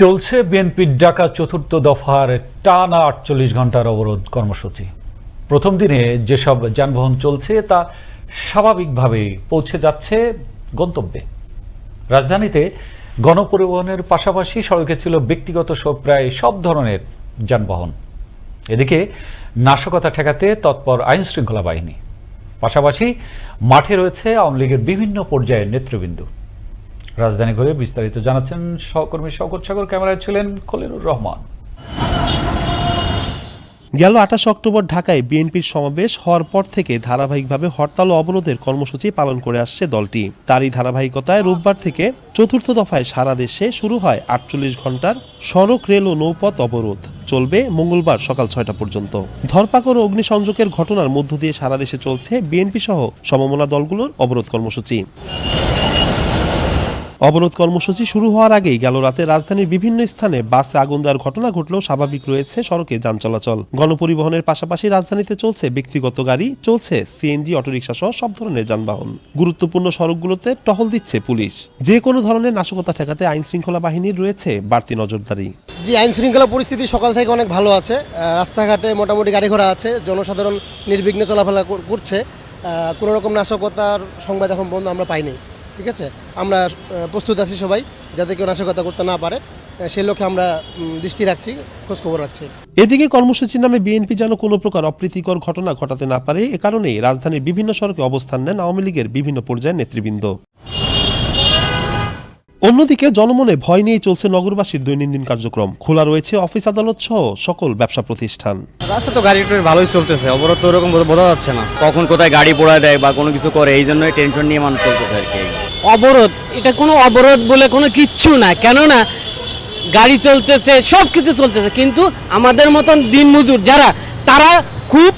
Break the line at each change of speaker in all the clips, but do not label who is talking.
চলছে বিএনপির ডাকা চতুর্থ দফার টানা আটচল্লিশ ঘণ্টার অবরোধ কর্মসূচি। প্রথম দিনে যেসব যানবাহন চলছে তা স্বাভাবিকভাবে পৌঁছে যাচ্ছে গন্তব্যে। রাজধানীতে গণপরিবহনের পাশাপাশি সড়কে ছিল ব্যক্তিগত সব প্রায় সব ধরনের যানবাহন। এদিকে নাশকতা ঠেকাতে তৎপর আইন শৃঙ্খলা বাহিনী। পাশাপাশি মাঠে রয়েছে আওয়ামী লীগের বিভিন্ন পর্যায়ের নেতৃবৃন্দ। রাজধানী ঘুরে বিস্তারিত জানাচ্ছেন সহকর্মী শওকত সাগর, ক্যামেরায় ছিলেন খলিলুর রহমান।
গেল আঠাশ অক্টোবর ঢাকায় বিএনপির সমাবেশ হওয়ার পর থেকে ধারাবাহিকভাবে হরতাল ও অবরোধের কর্মসূচি পালন করে আসছে দলটি। তারই ধারাবাহিকতায় রোববার থেকে চতুর্থ দফায় সারা দেশে শুরু হয় আটচল্লিশ ঘণ্টার সড়ক, রেল ও নৌপথ অবরোধ। চলবে মঙ্গলবার সকাল ছয়টা পর্যন্ত। ধরপাকড় ও অগ্নিসংযোগের ঘটনার মধ্য দিয়ে সারা দেশে চলছে বিএনপি সহ সমমনা দলগুলোর অবরোধ কর্মসূচি। অবরোধ কর্মসূচি শুরু হওয়ার আগেই গেল রাতে রাজধানীর বিভিন্ন স্থানে বাসে আগুন দেওয়ার ঘটনা ঘটলেও স্বাভাবিক রয়েছে সড়কে যান চলাচল। গণপরিবহনের পাশাপাশি রাজধানীতে চলছে ব্যক্তিগত গাড়ি, চলছে সিএনজি, অটোরিকশা সহ সব ধরনের যানবাহন। গুরুত্বপূর্ণ সড়কগুলোতে টহল দিচ্ছে পুলিশ। যে কোনো ধরনের নাশকতা ঠেকাতে আইন শৃঙ্খলা বাহিনীর রয়েছে বাড়তি নজরদারি।
জি আইন শৃঙ্খলা পরিস্থিতি সকাল থেকে অনেক ভালো আছে। রাস্তাঘাটে মোটামুটি গাড়ি ঘোড়া আছে। জনসাধারণ নির্বিঘ্নে চলাফেরা করছে। কোনো রকম নাশকতার সংবাদ এখন বন্ধ আমরা পাইনি। ঠিক আছে? আমরা প্রস্তুত আছি সবাই যাতে কেউ নাশকতা করতে না পারে। সেই লক্ষ্যে আমরা দৃষ্টি রাখছি খোঁজখবর রাখছি।
এদিকে কর্মসূচির নামে বিএনপি যেন কোনো প্রকার অপ্রীতিকর ঘটনা ঘটাতে না পারে এ কারণেই রাজধানীর বিভিন্ন সড়কে অবস্থান নেন আওয়ামী লীগের বিভিন্ন পর্যায়ের নেতৃবৃন্দ। অন্যদিকে জনমনে ভয় নিয়েই চলছে নগরবাসীর দৈনন্দিন কার্যক্রম। খোলা রয়েছে অফিস আদালত সহ সকল ব্যবসা প্রতিষ্ঠান।
রাস্তা তো গাড়ি টাড়ি ভালোই চলতেছে অবরোধ তো ওরকম বোঝা যাচ্ছে না।
কখন কোথায় গাড়ি পোড়া দেয় বা কোনো কিছু করে এই জন্যই টেনশন নিয়ে মানুষ চলতেছে আর কি।
অবরোধ। এটা কোনো অবরোধ বলে কোনো কিচ্ছু না। কেননা গাড়ি চলতেছে সব কিছু চলতেছে। কিন্তু আমাদের মতন দিনমজুর যারা তারা খুব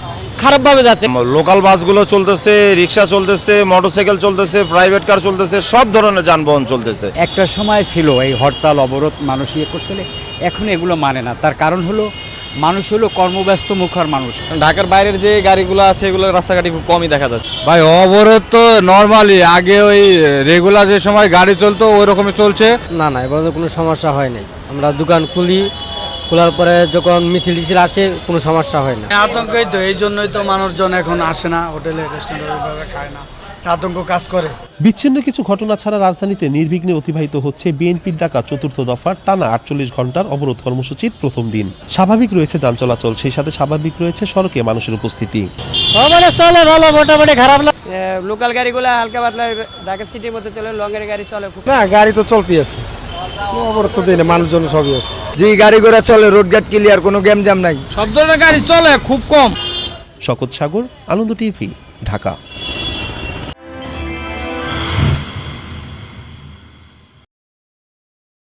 খারাপভাবে যাচ্ছে।
লোকাল বাসগুলো চলতেছে রিক্সা চলতেছে মোটরসাইকেল চলতেছে প্রাইভেট কার চলতেছে সব ধরনের যানবাহন চলতেছে।
একটা সময় ছিল এই হরতাল অবরোধ মানুষ ইয়ে করছিল। এখন এগুলো মানে না। তার কারণ হলো মানুষ হলো কর্মব্যস্ত মুখর মানুষ।
ঢাকার বাইরের যে গাড়িগুলো আছে এগুলো রাস্তাঘাটে খুব কমই দেখা যাচ্ছে।
ভাই অবরোধ তো নর্মালি আগে ওই রেগুলার যে সময় গাড়ি চলতো ওই রকমই চলছে?
না না এবার তো কোনো সমস্যা হয় নাই। আমরা দোকান খুলি খোলার পরে যখন মিছিল টিছিল আসে কোনো সমস্যা হয় না।
আতঙ্কই তো এই জন্যই তো মানুষজন এখন আসে না হোটেলে রেস্টুরেন্টে খায় না। আতঙ্ক কাজ করে।
বিচ্ছিন্ন কিছু ঘটনা ছাড়া রাজধানীতে নির্বিঘ্নে অতিবাহিত হচ্ছে বিএনপির ডাকা চতুর্থ দফার টানা আটচল্লিশ ঘণ্টার অবরোধ কর্মসূচির প্রথম দিন। স্বাভাবিক রয়েছে যান চলাচল সেই সাথে স্বাভাবিক রয়েছে সড়কে মানুষের উপস্থিতি।
ভালো মোটামুটি খারাপ না
লোকাল গাড়িগুলো হালকা পাতলা ঢাকা সিটির মধ্যে চলে লংয়ের গাড়ি চলে
না গাড়ি তো চলতেই আছে। অবরোধ তো দিই মানুষজন সবই আছে।
যে গাড়ি ঘোড়া চলে রোড ঘাট ক্লিয়ার কোনো গ্যাম জাম নাই।
সব ধরনের গাড়ি চলে খুব কম।
শকত সাগর আনন্দ টিভি ঢাকা।